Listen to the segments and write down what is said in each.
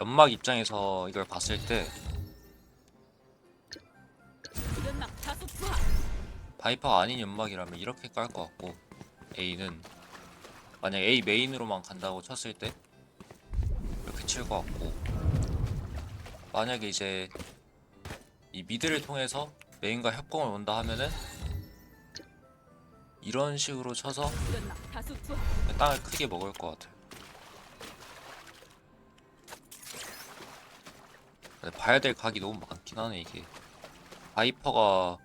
연막 입장에서 이걸 봤을 때. 바이퍼가 아닌 연막이라면 이렇게 깔 것 같고 A는 만약 A 메인으로만 간다고 쳤을 때 이렇게 칠 것 같고 만약에 이제 이 미드를 통해서 메인과 협공을 온다 하면은 이런 식으로 쳐서. 땅을 크게 먹을 것 같아요. 봐야 될 각이 너무 많긴 하네 이게. 바이퍼가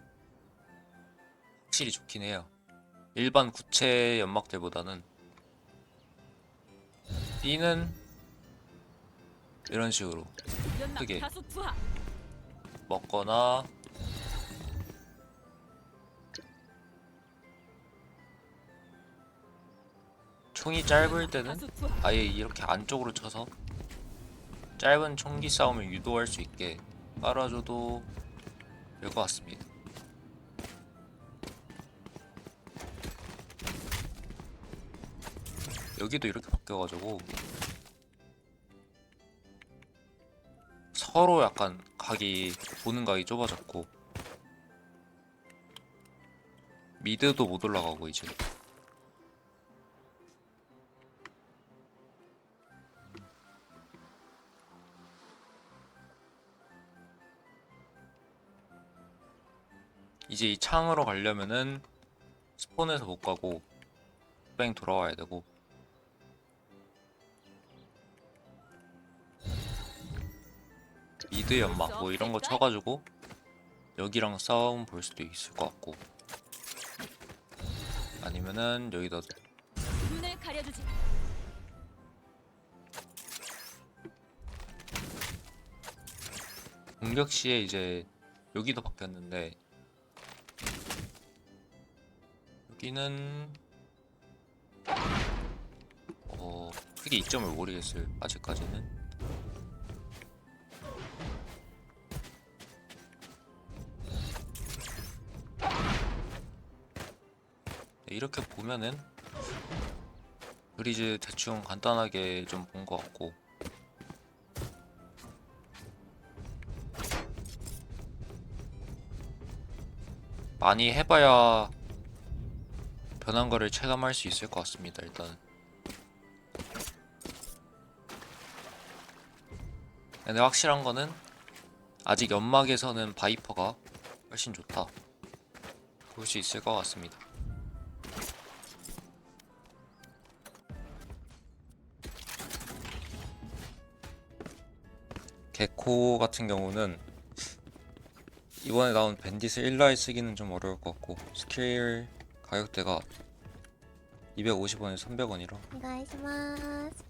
확실히 좋긴 해요. 일반 구체 연막들보다는 B는 이런 식으로 크게. 먹거나 총이 짧을 때는. 아예 이렇게 안쪽으로 쳐서 짧은 총기 싸움을 유도할 수 있게 깔아줘도 될 것 같습니다. 여기도 이렇게 바뀌어가지고 서로 약간 각이 보는 각이 좁아졌고 미드도 못 올라가고 이제 이제 이 창으로 가려면은 스폰에서 못 가고 뺑 돌아와야 되고 미드 연막 뭐 이런 거 쳐가지고 여기랑 싸움 볼 수도 있을 것 같고 아니면은 여기다 눈을 가려주지. 공격 시에 이제 여기도 바뀌었는데 여기는 어 크게 이점을 모르겠어요 아직까지는. 네, 이렇게 보면은 브리즈 대충 간단하게 좀 본 것 같고. 많이 해봐야 변한 거를 체감할 수 있을 것 같습니다. 일단. 근데 확실한 거는 아직 연막에서는 바이퍼가 훨씬 좋다. 볼 수 있을 것 같습니다. 개코 같은 경우는 이번에 나온 밴딧을 1라에 쓰기는 좀 어려울 것 같고 스킬 가격대가 250원에 300원이라 お願いします。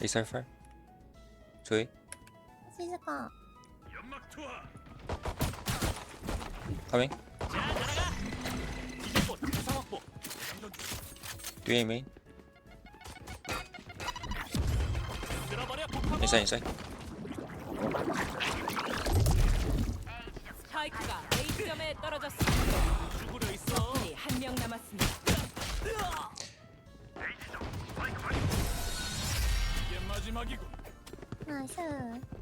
에이살팔 조이 静か。 카밍 뒤에 메인 인사이 인사이 스파이크가 A점에 떨어졌습니다. 적군이 한명 남았습니다. 마지막이고 나이스 아,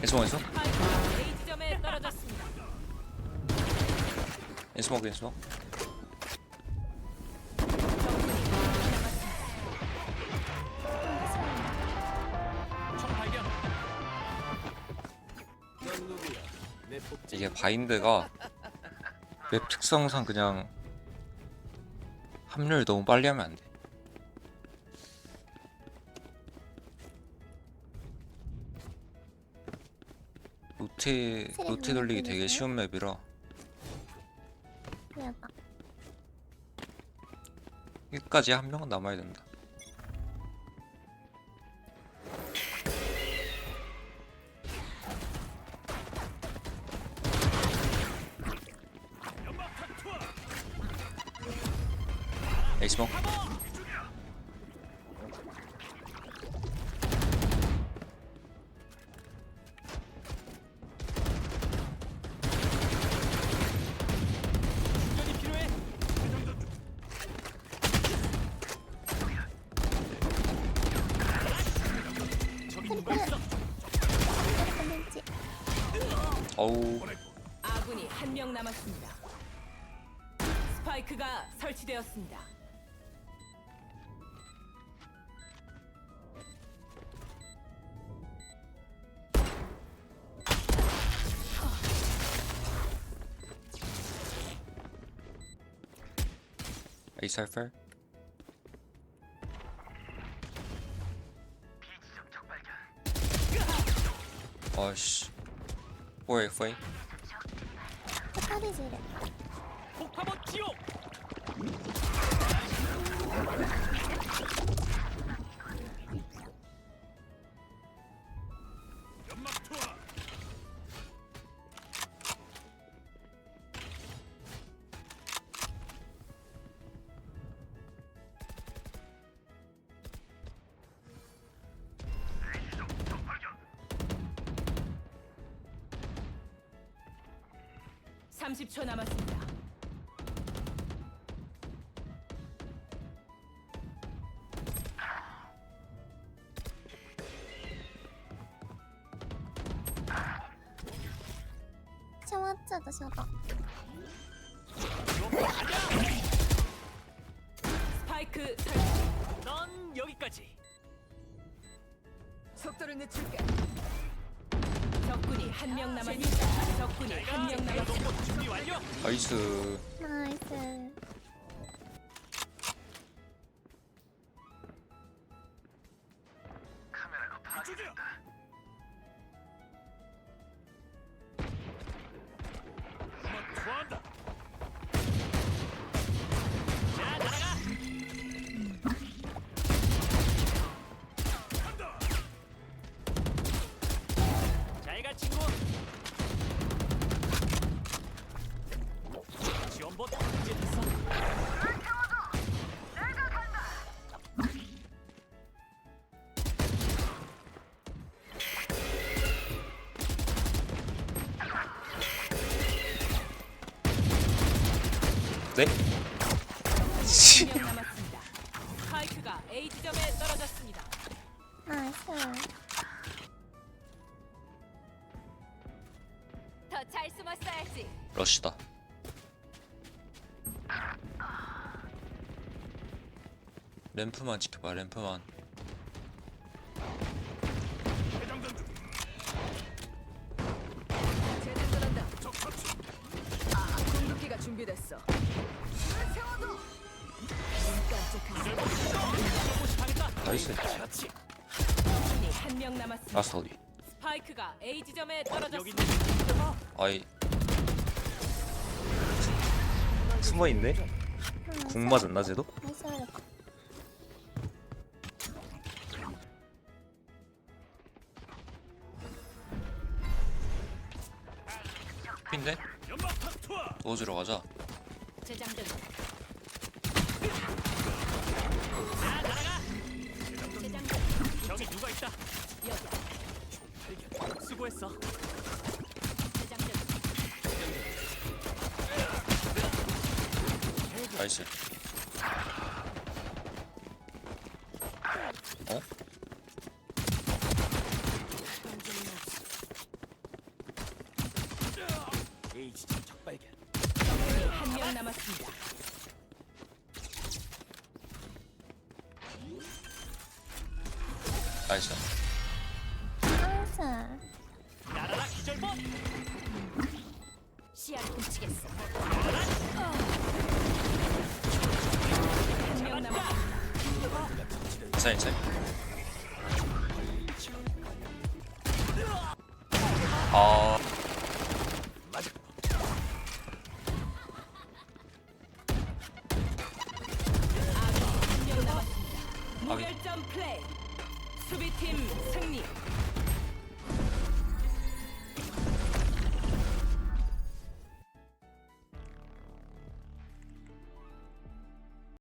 에스모 에스모 A 지점에 떨어졌습니다. 에스모 에스모 이게 바인드가 맵 특성상 그냥 합류를 너무 빨리 하면 안 돼. 로테 로테 돌리기 되게 쉬운 맵이라. 끝까지 한 명은 남아야 된다. 있어? 컨텐츠. 어우 아군이 한 명 남았습니다. 스파이크가 설치되었습니다. 에이스 할펠 아씨 뭐야 이거 색깔이 지래. 폭파봇 지옥. 30초 남았습니다. 채워짜다 셔다 스파이크 설치. 넌 여기까지. 속도를 늦출게. 적군이 한 명 남았습니다. 적군이 한 명 남았습니다. 로봇 준비 완료. 나이스 나이스. 네? 러쉬다 램프만 지켜봐 램프만 명 남았습니다. 어디 스파이크가 A 지점에 떨어졌습니다. 아이 숨어있네? 궁 맞았나 쟤도? 어렵다. 핀데? 도와주러 가자 재장전. 자, 날아가. 재장전. 저기 누가 있다. 여기. 수고했어. 나이스 어? A 지점 적 발견. 한 명 남았습니다. 나이스 절봇. 시야를 훔치겠어. 한명 남았습니다. 인사 인사 아 맞아. 한명 남았습니다. 무결점 플레이. 수비팀 승리.